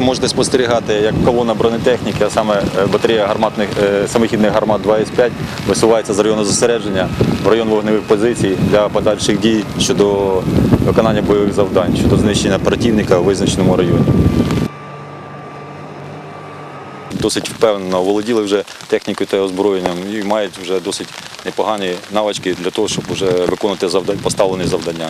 Можете спостерігати, як колона бронетехніки, а саме е, батарея гарматних е, самохідних гармат 2С5 висувається з району зосередження в район вогневих позицій для подальших дій щодо виконання бойових завдань, щодо знищення противника в визначеному районі. Досить впевнено володіли вже технікою та озброєнням і мають вже досить непогані навички для того, щоб вже виконувати завдання, поставлені завдання.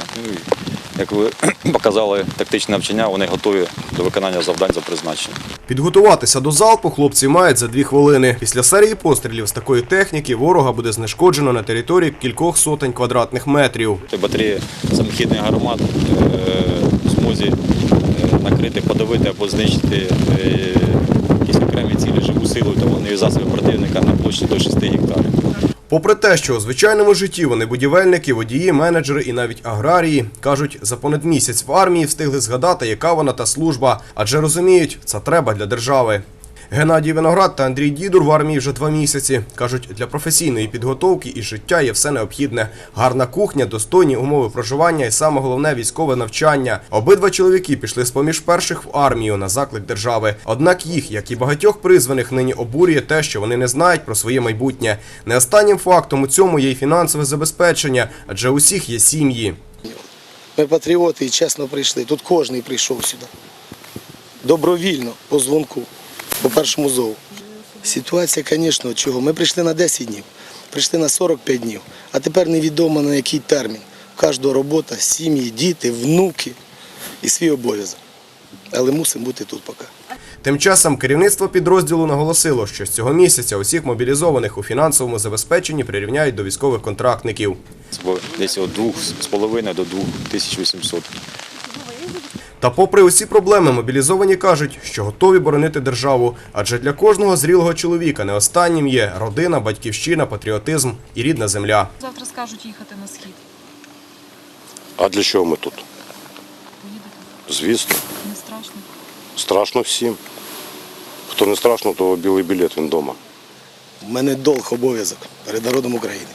Як ви показали тактичне навчання, вони готові до виконання завдань за призначенням. Підготуватися до залпу хлопці мають за дві хвилини. Після серії пострілів з такої техніки ворога буде знешкоджено на території кількох сотень квадратних метрів. Батареї самохідних гармат е, в змозі е, накрити, подавити або знищити е, якісь окремі цілі живу силу та вогневі засоби противника на площі до 6 гектарів. Попри те, що у звичайному житті вони будівельники, водії, менеджери і навіть аграрії кажуть, за понад місяць в армії встигли згадати, яка вона та служба, адже розуміють, це треба для держави. Геннадій Виноград та Андрій Дідур в армії вже два місяці. кажуть, для професійної підготовки і життя є все необхідне: гарна кухня, достойні умови проживання і саме головне військове навчання. Обидва чоловіки пішли з поміж перших в армію на заклик держави. Однак їх, як і багатьох призваних, нині обурює те, що вони не знають про своє майбутнє. Не останнім фактом у цьому є й фінансове забезпечення, адже у всіх є сім'ї. Ми патріоти і чесно прийшли. Тут кожен прийшов сюди. Добровільно, по дзвонку, по першому зову. Ситуація, звісно, чого. Ми прийшли на 10 днів, прийшли на 45 днів, а тепер невідомо на який термін. У Кожного робота, сім'ї, діти, внуки і свій обов'язок. Але мусимо бути тут поки. Тим часом керівництво підрозділу наголосило, що з цього місяця усіх мобілізованих у фінансовому забезпеченні прирівняють до військових контрактників. Десь від 2,5 до 2800. Та попри усі проблеми, мобілізовані кажуть, що готові боронити державу, адже для кожного зрілого чоловіка не останнім є родина, батьківщина, патріотизм і рідна земля. Завтра скажуть їхати на схід. А для чого ми тут? Поїдете? Звісно, Не страшно. страшно всім. Хто не страшно, то білий білет він вдома. У мене долг обов'язок перед народом України.